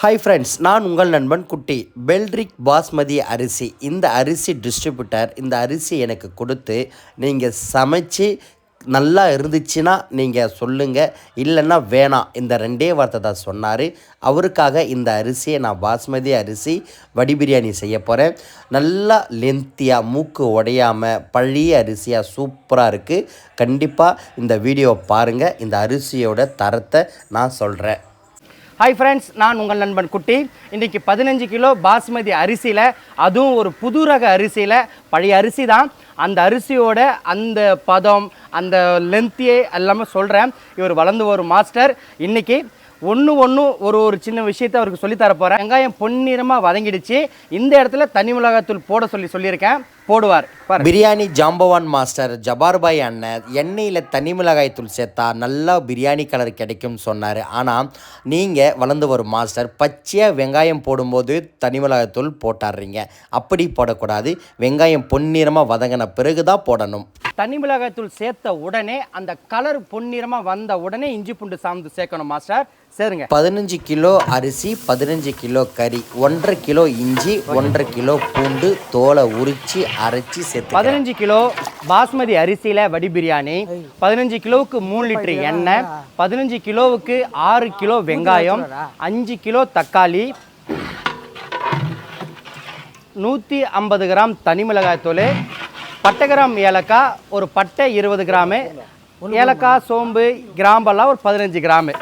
Hi friends நான் உங்கள் நண்பன் குட்டி பெல்ட்ரிக் பாஸ்மதி அரிசி. இந்த அரிசி டிஸ்ட்ரிபியூட்டர் இந்த அரிசி எனக்கு கொடுத்து நீங்கள் சமைச்சு நல்லா இருந்துச்சுன்னா நீங்கள் சொல்லுங்கள் இல்லைன்னா வேணாம். இந்த ரெண்டே வார்த்தை தான் சொன்னார். அவருக்காக இந்த அரிசியை நான் பாஸ்மதி அரிசி வடி பிரியாணி செய்ய போகிறேன் நல்லா லென்த்தியாக மூக்கு உடையாமல் பழைய அரிசியாக சூப்பராக இருக்குது கண்டிப்பாக இந்த வீடியோ பாருங்கள் இந்த அரிசியோட தரத்தை நான் சொல்கிறேன் ஹாய் ஃப்ரெண்ட்ஸ் நான் உங்கள் நண்பன் குட்டி. இன்றைக்கி பதினஞ்சு கிலோ பாஸ்மதி அரிசியில் அதுவும் ஒரு புது ரக அரிசியில் பழைய அரிசி தான். அந்த அரிசியோட அந்த பதம் அந்த லென்த்தியே எல்லாமே சொல்கிறேன் இவர் வளர்ந்து வரும் மாஸ்டர் இன்றைக்கி ஒன்று ஒன்று ஒரு ஒரு சின்ன விஷயத்தை அவருக்கு சொல்லித்தர போகிறேன் வெங்காயம் பொன்னிறமாக வதங்கிடுச்சு. இந்த இடத்துல தனி மிளகாத்தூள் போட சொல்லி சொல்லியிருக்கேன். போடுவார். பாரு பிரியாணி ஜாம்பவான் மாஸ்டர் ஜபார்பாய் அண்ணன் எண்ணெயில் தனி மிளகாய் தூள் சேர்த்தா நல்லா பிரியாணி கலர் கிடைக்கும்னு சொன்னார். ஆனால் நீங்கள் வளர்ந்து வரும் மாஸ்டர் பச்சையாக வெங்காயம் போடும்போது தனி மிளகாய் தூள் போட்டாடுறீங்க. அப்படி போடக்கூடாது. வெங்காயம் பொன்னிறமாக வதங்கின பிறகு தான் போடணும். தனி மிளகாய் தூள் சேர்த்த உடனே அந்த கலர் பொன்னிறமாக வந்த உடனே இஞ்சி பூண்டு சாந்து சேர்க்கணும் மாஸ்டர். சரிங்க. பதினஞ்சு கிலோ அரிசி பதினஞ்சு கிலோ கறி ஒன்றரை கிலோ இஞ்சி ஒன்றரை கிலோ பூண்டு தோலை உரித்து அரைச்சி சேர்த்து பதினஞ்சு கிலோ பாஸ்மதி அரிசியில் வடி பிரியாணி பதினஞ்சு கிலோவுக்கு மூணு லிட்டர் எண்ணெய் பதினஞ்சு கிலோவுக்கு ஆறு கிலோ வெங்காயம் அஞ்சு கிலோ தக்காளி நூற்றி ஐம்பது கிராம் தனி மிளகாய் தூள் பட்டை கிராம் ஏலக்காய் ஒரு பட்டை இருபது கிராமு ஏலக்காய் சோம்பு கிராம்பெல்லாம் ஒரு பதினஞ்சு கிராமு.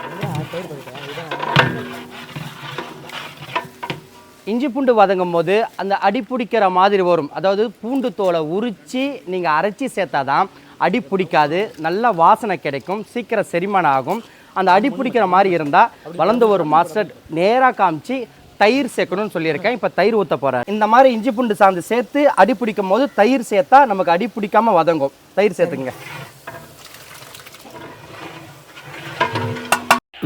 இஞ்சி பூண்டு வதங்கும் போது அந்த அடி பிடிக்கிற மாதிரி வரும். அதாவது பூண்டு தோலை உரித்து நீங்கள் அரைச்சி சேர்த்தா தான் அடி பிடிக்காது. நல்ல வாசனை கிடைக்கும். சீக்கிரம் செரிமானம் ஆகும். அந்த அடி பிடிக்கிற மாதிரி இருந்தால் வளர்ந்து வரும் மாஸ்டர் நேராக காமிச்சு தயிர் சேர்க்கணும்னு சொல்லியிருக்கேன். இப்போ தயிர் ஊற்ற போகிறேன் இந்த மாதிரி இஞ்சி பூண்டு சாந்து சேர்த்து அடி பிடிக்கும் போது தயிர் சேர்த்தா நமக்கு அடி பிடிக்காமல் வதங்கும். தயிர் சேர்த்துங்க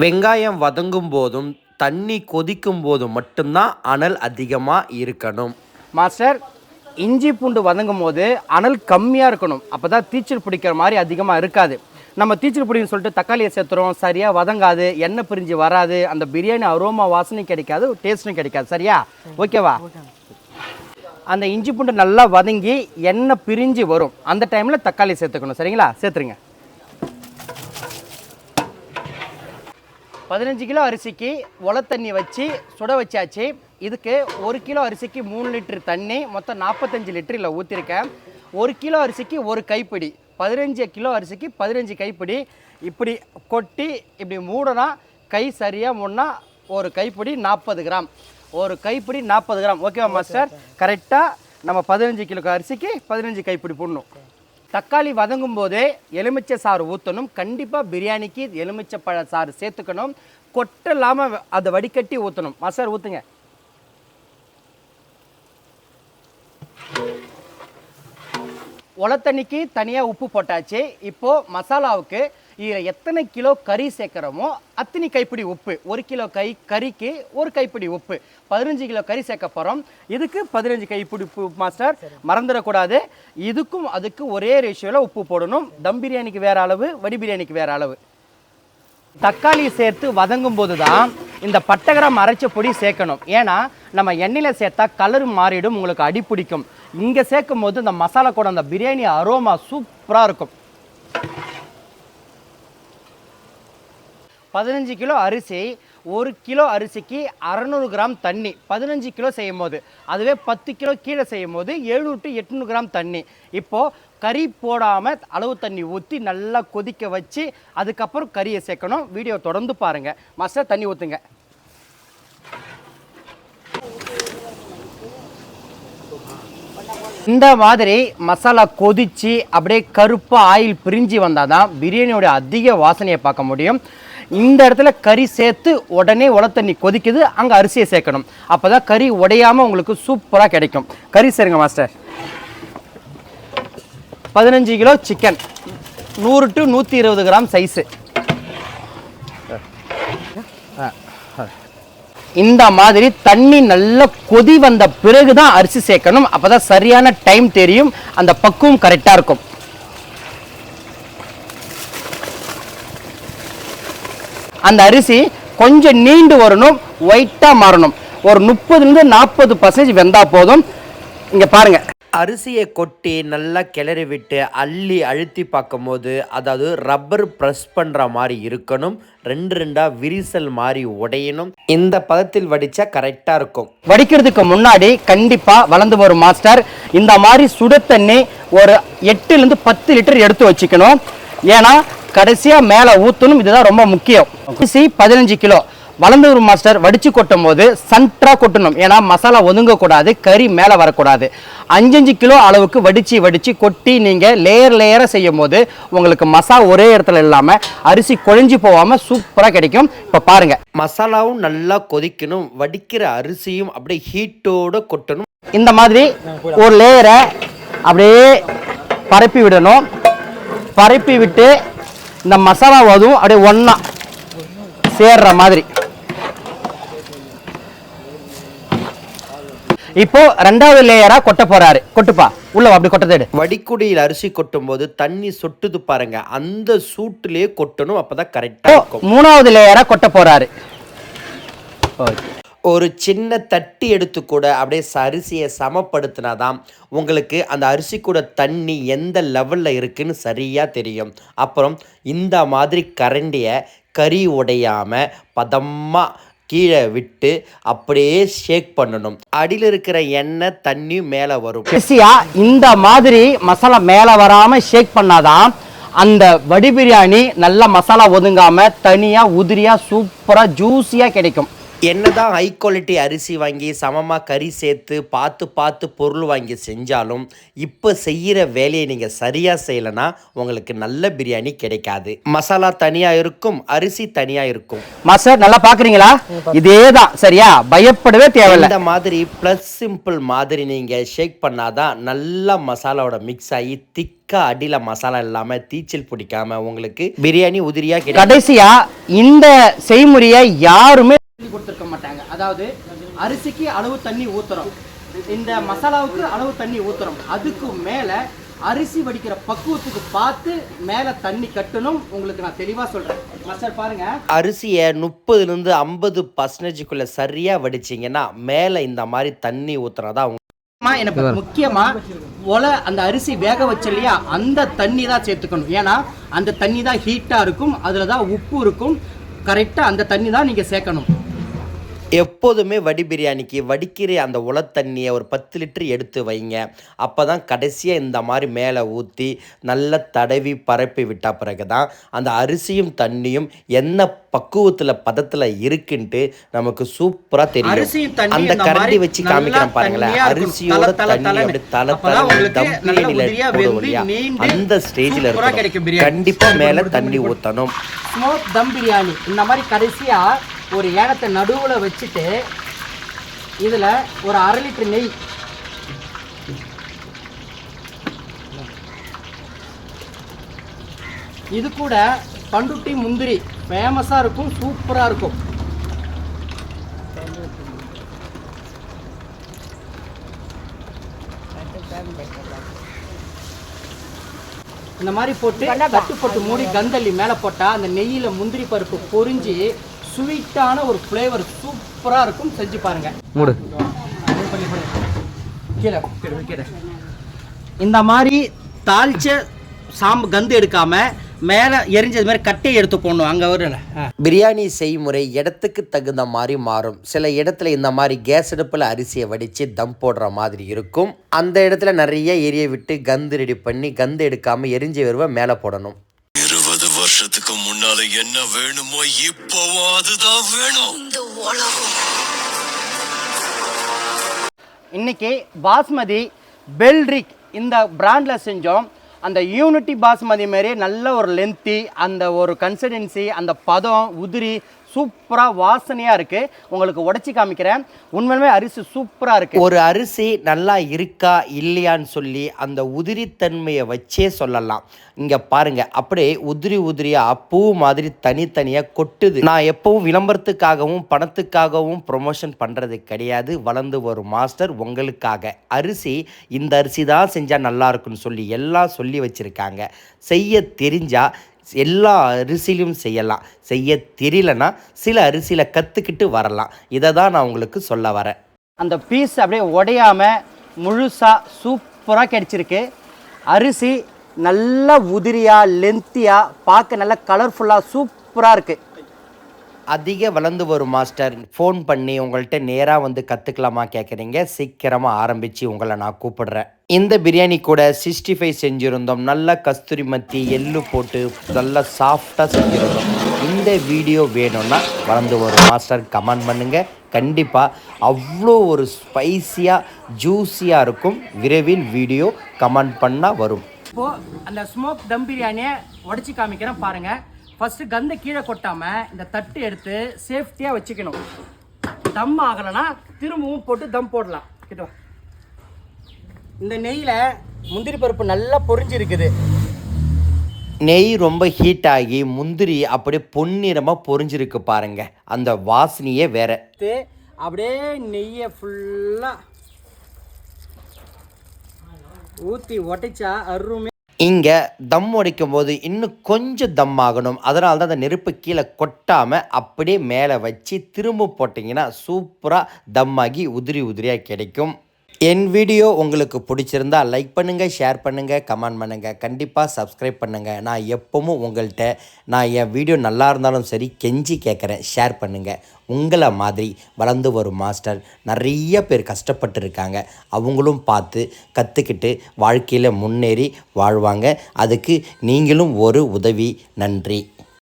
வெங்காயம் வதங்கும் போதும் தண்ணி கொதிக்கும் போது மட்டும்தான் அனல் அதிகமாக இருக்கணும். மாஸ்டர் இஞ்சி பூண்டு வதங்கும் போது அனல் கம்மியாக இருக்கணும். அப்போ தான் தீச்சல் பிடிக்கிற மாதிரி அதிகமாக இருக்காது. நம்ம தீச்சல் பிடின்னு சொல்லிட்டு தக்காளியை சேர்த்துறோம். சரியாக வதங்காது. எண்ணெய் பிரிஞ்சு வராது. அந்த பிரியாணி அரோமா வாசனையும் கிடைக்காது டேஸ்ட்டும் கிடைக்காது. சரியா? ஓகேவா? அந்த இஞ்சி பூண்டு நல்லா வதங்கி எண்ணெய் பிரிஞ்சு வரும். அந்த டைமில் தக்காளி சேர்த்துக்கணும். சரிங்களா? சேர்த்துருங்க. பதினஞ்சு கிலோ அரிசிக்கு உல தண்ணி வச்சு சுட வச்சாச்சு. இதுக்கு ஒரு கிலோ அரிசிக்கு மூணு லிட்டர் தண்ணி மொத்தம் நாற்பத்தஞ்சு லிட்டர் இல்லை ஊற்றிருக்கேன் ஒரு கிலோ அரிசிக்கு ஒரு கைப்பிடி. பதினஞ்சு கிலோ அரிசிக்கு பதினஞ்சு கைப்பிடி. இப்படி கொட்டி இப்படி மூடனா கை சரியாக மூடனா ஒரு கைப்பிடி நாற்பது கிராம். ஒரு கைப்பிடி நாற்பது கிராம். ஓகேவா மாஸ்டர்? கரெக்டாக நம்ம பதினஞ்சு கிலோ அரிசிக்கு பதினஞ்சு கைப்பிடி போடணும். தக்காளி வதங்கும் போதே எலுமிச்சை சாறு ஊற்றணும் கண்டிப்பாக பிரியாணிக்கு எலுமிச்சை பழ சாறு சேர்த்துக்கணும். கொட்டை இல்லாமல் அதை வடிகட்டி ஊற்றணும் மசார் ஊற்றுங்க உலத்தண்ணிக்கு தனியாக உப்பு போட்டாச்சு. இப்போது மசாலாவுக்கு இதில் எத்தனை கிலோ கறி சேர்க்குறோமோ அத்தனை கைப்பிடி உப்பு. ஒரு கிலோ கை கறிக்கு ஒரு கைப்பிடி உப்பு. பதினஞ்சு கிலோ கறி சேர்க்க போகிறோம் இதுக்கு பதினஞ்சு கைப்பிடி உப்பு மாஸ்டர். மறந்துடக்கூடாது. இதுக்கும் அதுக்கு ஒரே ரேஷியோவில் உப்பு போடணும். தம் பிரியாணிக்கு வேறு அளவு வடி பிரியாணிக்கு வேறு அளவு. தக்காளி சேர்த்து வதங்கும் போது தான் இந்த பட்டகிராம் அரைச்ச பொடி சேர்க்கணும். ஏன்னா நம்ம எண்ணெயில் சேர்த்தா கலர் மாறிடும் உங்களுக்கு அடி பிடிக்கும். இங்கே சேர்க்கும் போது இந்த மசாலா கூட அந்த பிரியாணி அரோமா சூப்பராக இருக்கும். பதினஞ்சு கிலோ அரிசி ஒரு கிலோ அரிசிக்கு அறநூறு கிராம் தண்ணி. பதினஞ்சு கிலோ செய்யும் போது அதுவே பத்து கிலோ கீழே செய்யும் போது எழுநூறு டு எட்நூறு கிராம் தண்ணி. இப்போது கறி போடாமல் அளவு தண்ணி ஊற்றி நல்லா கொதிக்க வச்சு அதுக்கப்புறம் கறியை சேர்க்கணும். வீடியோ தொடர்ந்து பாருங்கள் மாஸ்டர் தண்ணி ஊற்றுங்க இந்த மாதிரி மசாலா கொதிச்சு அப்படியே கருப்பாக ஆயில் பிரிஞ்சு வந்தால் தான் பிரியாணியோட அதிக வாசனையை பார்க்க முடியும். இந்த இடத்துல கறி சேர்த்து உடனே உலத்தண்ணி கொதிக்குது அங்கே அரிசியை சேர்க்கணும். அப்போ தான் கறி உடையாமல் உங்களுக்கு சூப்பராக கிடைக்கும். கறி சேருங்க மாஸ்டர் பதினஞ்சு கிலோ சிக்கன் நூறு டு நூற்றி இருபது கிராம் சைஸு இந்த மாதிரி தண்ணி நல்லா கொதி வந்த பிறகு தான் அரிசி சேர்க்கணும். அப்போ தான் சரியான டைம் தெரியும். அந்த பக்குவம் கரெக்டாக இருக்கும். அந்த அரிசி கொஞ்சம் நீண்டு வரணும் ஒயிட்டாக மாறணும். ஒரு முப்பதுலேருந்து நாற்பது பர்சன்டேஜ் வெந்தா போதும். இங்கே பாருங்க. அரிசியை கொட்டி நல்லா கிளறி விட்டு அள்ளி அழுத்தி பார்க்கும்போது அதாவது ரப்பர் ப்ரெஸ் பண்ணுற மாதிரி இருக்கணும். ரெண்டு ரெண்டாக விரிசல் மாதிரி உடையணும். இந்த பதத்தில் வடித்தா கரெக்டாக இருக்கும். வடிக்கிறதுக்கு முன்னாடி கண்டிப்பா வளர்ந்து வரும் மாஸ்டர். இந்த மாதிரி சுட தண்ணி ஒரு எட்டுல இருந்து பத்து லிட்டர் எடுத்து வச்சுக்கணும். ஏன்னா கடைசியா மேல ஊத்தணும் இதுதான் ரொம்ப முக்கியம். அரிசி பதினஞ்சு கிலோ. வளர்ந்து வரும் மாஸ்டர் வடிச்சு கொட்டும் போது சன்ட்ரா கொட்டணும். ஏன்னா மசாலா ஒதுங்க கூடாது கறி மேல வரக்கூடாது. அஞ்சஞ்சு கிலோ அளவுக்கு வடிச்சு வடிச்சு கொட்டி நீங்க லேயர் லேயரா செய்யும் போது உங்களுக்கு மசா ஒரே இடத்துல இல்லாம அரிசி குழஞ்சி போகாம சூப்பரா கிடைக்கும். இப்ப பாருங்க. மசாலாவும் நல்லா கொதிக்கணும். வடிக்கிற அரிசியும் அப்படியே ஹீட்டோட கொட்டணும். இந்த மாதிரி ஒரு லேயரை அப்படியே பரப்பி விடணும். பரப்பி விட்டு இந்த மசாலா அதுவும் அப்படியே ஒன்றா சேர்ற மாதிரி. இப்போ ரெண்டாவது லேயரா கொட்ட போறாரு. கொட்டுப்பா. உள்ள அப்படி கொட்டதை எடு வடிக்குடியில் அரிசி கொட்டும் போது தண்ணி சொட்டுது பாருங்க. அந்த சூட்டுலயே கொட்டணும் அப்பதான் இருக்கும். மூணாவது லேயரா கொட்ட போறாரு. ஓகே. ஒரு சின்ன தட்டி எடுத்து கூட அப்படியே ச- அரிசியை சமப்படுத்தினாதான் உங்களுக்கு அந்த அரிசி கூட தண்ணி எந்த லெவலில் இருக்குதுன்னு சரியாக தெரியும். அப்புறம் இந்த மாதிரி கரண்டியை கறி உடையாமல் பதமாக கீழே விட்டு அப்படியே ஷேக் பண்ணணும். அடியில் இருக்கிற எண்ணெய் தண்ணி மேலே வரும். கடைசியா இந்த மாதிரி மசாலா மேலே வராமல் ஷேக் பண்ணாதான் அந்த வடி பிரியாணி நல்லா மசாலா ஒதுங்காமல் தனியாக உதிரியாக சூப்பராக ஜூஸியாக கிடைக்கும். என்னதான் ஹை குவாலிட்டி அரிசி வாங்கி சமமாக கறி சேர்த்து பார்த்து பார்த்து பொருள் வாங்கி செஞ்சாலும் இப்போ செய்கிற வேலையை நீங்கள் சரியாக செய்யலைன்னா உங்களுக்கு நல்ல பிரியாணி கிடைக்காது. மசாலா தனியாக இருக்கும் அரிசி தனியாக இருக்கும். மாஸ்டர் நல்லா பாக்குறீங்களா? இதேதான் சரியா? பயப்படவே தேவையில்ல. இந்த மாதிரி ப்ளஸ் சிம்பிள் மாதிரி நீங்கள் ஷேக் பண்ணாதான் நல்லா மசாலாவோட மிக்ஸ் ஆகி திக்கா அடியில் மசாலா இல்லாமல் தீச்சல் பிடிக்காம உங்களுக்கு பிரியாணி உதிரியாக கிடைக்கும். கடைசியா இந்த செய்முறையை யாருமே கொடுத்துருக்க மாட்டாங்க. அதாவது அரிசிக்கு அளவு தண்ணி ஊத்துறோம். இந்த மசாலாவுக்கு அளவு தண்ணி ஊத்துறோம். அதுக்கு மேல அரிசி வடிக்கிற பக்குவத்துக்கு பார்த்து மேல தண்ணி கட்டணும். உங்களுக்கு நான் தெளிவா சொல்றேன். மாஸ்டர் பாருங்க. அரிசியை முப்பதுலேருந்து ஐம்பது பர்சன்டேஜுக்குள்ளே சரியாக வடிச்சிங்கன்னா மேலே இந்த மாதிரி தண்ணி ஊற்றுறதா எனக்கு முக்கியமா ஒலை அந்த அரிசி வேக வச்ச இல்லையா அந்த தண்ணி தான் சேர்த்துக்கணும். ஏன்னா அந்த தண்ணி தான் ஹீட்டா இருக்கும். அதுல தான் உப்பு இருக்கும். கரெக்டா அந்த தண்ணி தான் நீங்க சேர்க்கணும். எப்போதுமே வடி பிரியாணிக்கு வடிக்கிற அந்த உல தண்ணியை ஒரு பத்து லிட்டர் எடுத்து வைங்க. அப்போ தான் கடைசியாக இந்த மாதிரி மேலே ஊற்றி நல்லா தடவி பரப்பி விட்ட பிறகு தான் அந்த அரிசியும் தண்ணியும் என்ன பக்குவத்தில் பதத்தில் இருக்குன்ட்டு நமக்கு சூப்பராக தெரியும். அந்த கரண்டி வச்சு காமிக்கிறேன் பாருங்களேன். இருக்கும். அரிசியோட தண்ணி. அப்படி தல தல தம் பிரியாணியில் இல்லையா? அந்த ஸ்டேஜில் இருக்கணும் பிரியாணி. கண்டிப்பாக மேலே தண்ணி ஊற்றணும் தம் பிரியாணி. இந்த மாதிரி கடைசியா ஒரு ஏனத்தை நடுவுல வச்சுட்டு இதுல ஒரு அரை லிட்டர் நெய். இது கூட பண்டுட்டி முந்திரி. ஃபேமஸா இருக்கும் சூப்பரா இருக்கும். இந்த மாதிரி போட்டு தட்டு போட்டு மூடி கந்தள்ளி மேலே போட்டா அந்த நெய்யில முந்திரி பருப்பு பொரிஞ்சு ஸ்வீட்டான ஒரு ஃப்ளேவர் சூப்பரா இருக்கும். செஞ்சு பாருங்க. மூடு. கீழே இந்த மாதிரி தாளிச்ச சாம்பு கந்து எடுக்காம மேலே எரிஞ்சது மாதிரி கட்டையை எடுத்து போடணும். அங்கே ஆ. பிரியாணி செய்முறை இடத்துக்கு தகுந்த மாதிரி மாறும். சில இடத்துல இந்த மாதிரி கேஸ் அடுப்பில் அரிசியை வடித்து தம் போடுற மாதிரி இருக்கும். அந்த இடத்துல நிறைய எரிய விட்டு கந்து ரெடி பண்ணி கந்து எடுக்காம எரிஞ்சு வருவ மேலே போடணும். வருஷத்துக்கு முன்னால என்ன வேணுமோ இப்போவும் அதுதான் வேணும். இன்னைக்கு பாஸ்மதி பெல்ரிக் இந்த பிராண்டில் செஞ்சோம். அந்த யூனிட்டி பாஸ்மதி மாதிரி நல்ல ஒரு லென்த்தி அந்த ஒரு கன்சிடென்சி அந்த பதம் உதிரி சூப்பராக வாசனையாக இருக்குது உங்களுக்கு உடச்சி காமிக்கிறேன். உண்மையுமே அரிசி சூப்பராக இருக்குது ஒரு அரிசி நல்லா இருக்கா இல்லையான்னு சொல்லி அந்த உதிரித்தன்மையை வச்சே சொல்லலாம். இங்கே பாருங்கள் அப்படியே உதிரி உதிரியாக பூ மாதிரி தனித்தனியாக கொட்டுது. நான் எப்பவும் விளம்பரத்துக்காகவும் பணத்துக்காகவும் ப்ரொமோஷன் பண்ணுறது கிடையாது. வளர்ந்து வரும் மாஸ்டர் உங்களுக்காக. அரிசி இந்த அரிசி தான் செஞ்சால் நல்லா இருக்குன்னு சொல்லி எல்லாம் சொல்லி வச்சுருக்காங்க. செய்ய தெரிஞ்சால் எல்லா அரிசியிலும் செய்யலாம். செய்ய தெரியலனா சில அரிசியில் கற்றுக்கிட்டு வரலாம். இதை தான் நான் உங்களுக்கு சொல்ல வரேன். அந்த பீஸ் அப்படியே உடையாம முழுசாக சூப்பராக கிடைச்சிருக்கு. அரிசி நல்லா உதிரியாக லென்த்தியாக பார்க்க நல்லா கலர்ஃபுல்லாக சூப்பராக இருக்குது அதிக வளர்ந்து வரும் மாஸ்டர் ஃபோன் பண்ணி உங்கள்கிட்ட நேராக வந்து கற்றுக்கலாமா கேட்குறீங்க சீக்கிரமாக ஆரம்பித்து உங்களை நான் கூப்பிடுறேன். இந்த பிரியாணி கூட சிக்ஸ்டி ஃபைவ் செஞ்சுருந்தோம். நல்லா கஸ்தூரி மத்தி எள்ளு போட்டு நல்லா சாஃப்டாக செஞ்சுருந்தோம். இந்த வீடியோ வேணும்னா வளர்ந்து வரும் மாஸ்டர் கமெண்ட் பண்ணுங்கள் கண்டிப்பாக அவ்வளோ ஒரு ஸ்பைசியாக ஜூஸியாக இருக்கும். விரைவில் வீடியோ கமெண்ட் பண்ணால் வரும். இப்போது அந்த ஸ்மோக் தம் பிரியாணியை உடச்சி காமிக்கிறேன் பாருங்கள் ஃபஸ்ட்டு கந்தை கீழே கொட்டாமல் இந்த தட்டு எடுத்து சேஃப்டியாக வச்சுக்கணும். தம் ஆகலைன்னா திரும்பவும் போட்டு தம் போடலாம். கிட்ட இந்த நெய்யில் முந்திரி பருப்பு நல்லா பொரிஞ்சிருக்குது. நெய் ரொம்ப ஹீட் ஆகி முந்திரி அப்படியே பொன்னிறமாக பொரிஞ்சிருக்கு பாருங்க. அந்த வாசனையே வேற. அப்படியே நெய்யை ஃபுல்லாக ஊற்றி உடைச்சா அருமை. இங்கே தம் உடைக்கும் போது இன்னும் கொஞ்சம் தம் ஆகணும். அதனால தான் அந்த நெருப்பு கீழே கொட்டாமல் அப்படியே மேலே வச்சு திரும்ப போட்டிங்கன்னா சூப்பராக தம் ஆகி உதிரி உதிரியாக கிடைக்கும். என் வீடியோ உங்களுக்கு பிடிச்சிருந்தா லைக் பண்ணுங்கள் ஷேர் பண்ணுங்கள் கமெண்ட் பண்ணுங்கள் கண்டிப்பாக சப்ஸ்கிரைப் பண்ணுங்கள் நான் எப்பவும் உங்கள்கிட்ட நான் என் வீடியோ நல்லா இருந்தாலும் சரி கெஞ்சி கேட்குறேன் ஷேர் பண்ணுங்கள் உங்களை மாதிரி வளர்ந்து வரும் மாஸ்டர் நிறைய பேர் கஷ்டப்பட்டு இருக்காங்க அவங்களும் பார்த்து கற்றுக்கிட்டு வாழ்க்கையில் முன்னேறி வாழ்வாங்க. அதுக்கு நீங்களும் ஒரு உதவி. நன்றி.